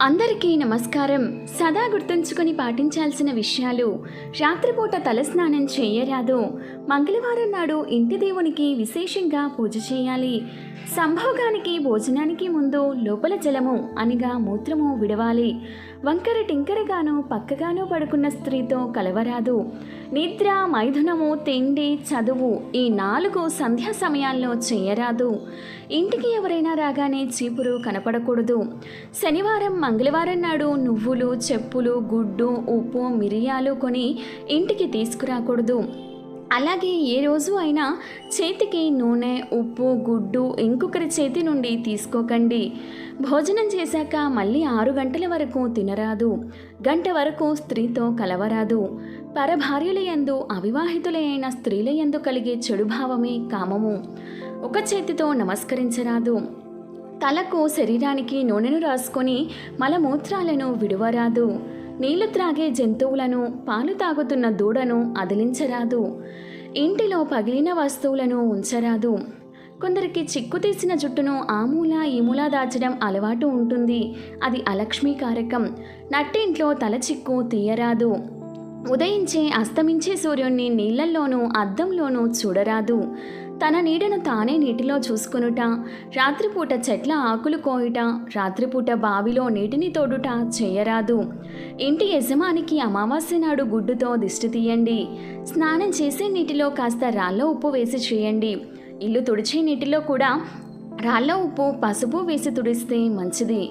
అందరికీ నమస్కారం. సదా గుర్తుంచుకొని పాటించాల్సిన విషయాలు రాత్రిపూట తలస్నానం చేయరాదు. మంగళవారం నాడు ఇంటి దేవునికి విశేషంగా పూజ చేయాలి. సంభోగానికి భోజనానికి ముందు లోపల జలము అనగా మూత్రము విడవాలి. వంకర టింకరగాను పక్కగాను పడుకున్న స్త్రీతో కలవరాదు. నిద్ర మైథునము తిండి చదువు ఈ నాలుగు సంధ్యా సమయాల్లో చేయరాదు. ఇంటికి ఎవరైనా రాగానే చీపురు కనపడకూడదు. శనివారం మంగళవారం నాడు నువ్వులు చెప్పులు గుడ్డు ఉప్పు మిరియాలు కొని ఇంటికి తీసుకురాకూడదు. అలాగే ఏ రోజు అయినా చేతికి నూనె ఉప్పు గుడ్డు ఇంకొకరి చేతి నుండి తీసుకోకండి. భోజనం చేశాక మళ్ళీ ఆరు గంటల వరకు తినరాదు. గంట వరకు స్త్రీతో కలవరాదు. పరభార్యల యందు అవివాహితులైన స్త్రీల యందు కలిగే చెడు భావమే కామము. ఒక చేతితో నమస్కరించరాదు. తలకు శరీరానికి నూనెను రాసుకొని మలమూత్రాలను విడువరాదు. నీళ్ళు త్రాగే జంతువులను పాలు తాగుతున్న దూడను అదిలించరాదు. ఇంటిలో పగిలిన వస్తువులను ఉంచరాదు. కొందరికి చిక్కు తీసిన జుట్టును ఆమూల మూల దాచడం అలవాటు ఉంటుంది. అది అలక్ష్మీకారకం నట్టింట్లో తల చిక్కు తీయరాదు. ఉదయించే అస్తమించే సూర్యుణ్ణి నీళ్ళల్లోనూ అద్దంలోనూ చూడరాదు. తన నీడను తానే నీటిలో చూసుకొనుట రాత్రిపూట చెట్ల ఆకులు కోయుట రాత్రిపూట బావిలో నీటిని తోడుట చేయరాదు. ఇంటి యజమానికి అమావాస్య నాడు గుడ్డుతో దిష్టి తీయండి. స్నానం చేసే నీటిలో కాస్త రాళ్ళ ఉప్పు వేసి చేయండి. ఇల్లు తుడిచే నీటిలో కూడా రాళ్ళ ఉప్పు పసుపు వేసి తుడిస్తే మంచిది.